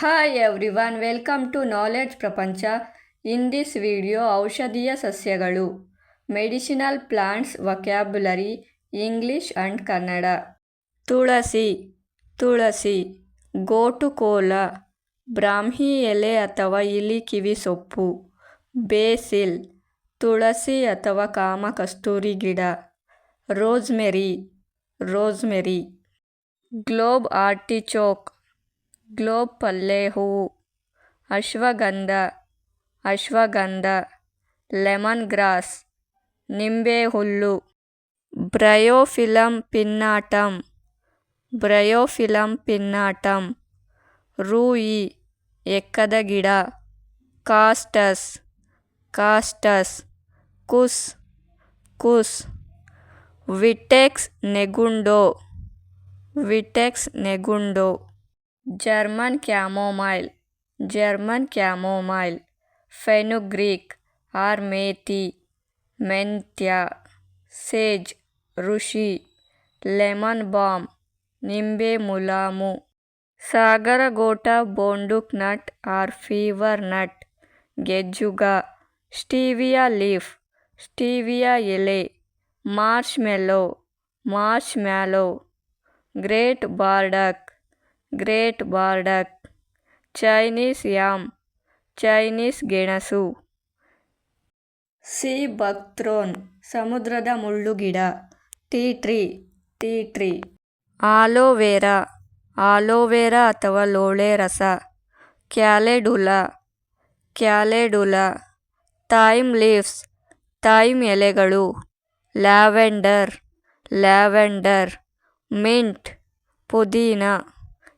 Hi everyone welcome to knowledge ಪ್ರಪಂಚ in this video ಔಷಧೀಯ ಸಸ್ಯಗಳು medicinal plants vocabulary English and Kannada tulsi tulsi, gotu kola, brahmi ಎಲೆ ಅಥವಾ ಇಲಿ ಕಿವಿ ಸೊಪ್ಪು, ಬೇಸಿಲ್, ತುಳಸಿ ಅಥವಾ ಕಾಮಕಸ್ತೂರಿ ಗಿಡ, rosemary rosemary, globe artichoke globe ಪಲ್ಲೆ ಹೂವು ಅಶ್ವಗಂಧ ಅಶ್ವಗಂಧ, ಲೆಮನ್ ಗ್ರಾಸ್ ನಿಂಬೆ ಹುಲ್ಲು ಬ್ರಯೋಫಿಲಂ ಪಿನ್ನಾಟಂ ಬ್ರಯೋಫಿಲಂ ಪಿನ್ನಾಟಂ, ರೂಯಿ, ಎಕ್ಕದ ಗಿಡ, ಕಾಸ್ಟಸ್ ಕಾಸ್ಟಸ್, ಕುಸ್ ಕುಸ್, vitex negundo vitex negundo. German chamomile German chamomile fenugreek ఆర్మేతి మెంత్య సేజ్ ఋషి లెమన్ బామ్ నింబే ములాము సాగరగోట bonduc nut or fever nut గెజ్జుగా stevia leaf stevia ఎలే marsh mallow marsh mallow great burdock great burdock Chinese yam. Chinese ಗೆಣಸು. Sea buckthorn. ಸಮುದ್ರದ ಮುಳ್ಳುಗಿಡ. Tea tree. Tea tree. Aloe vera. Aloe vera ಅಥವಾ ಲೋಳೆ ರಸ. Calendula. Calendula. Thyme leaves. Thyme ಎಲೆಗಳು. Lavender. Lavender. Mint. ಪುದೀನ.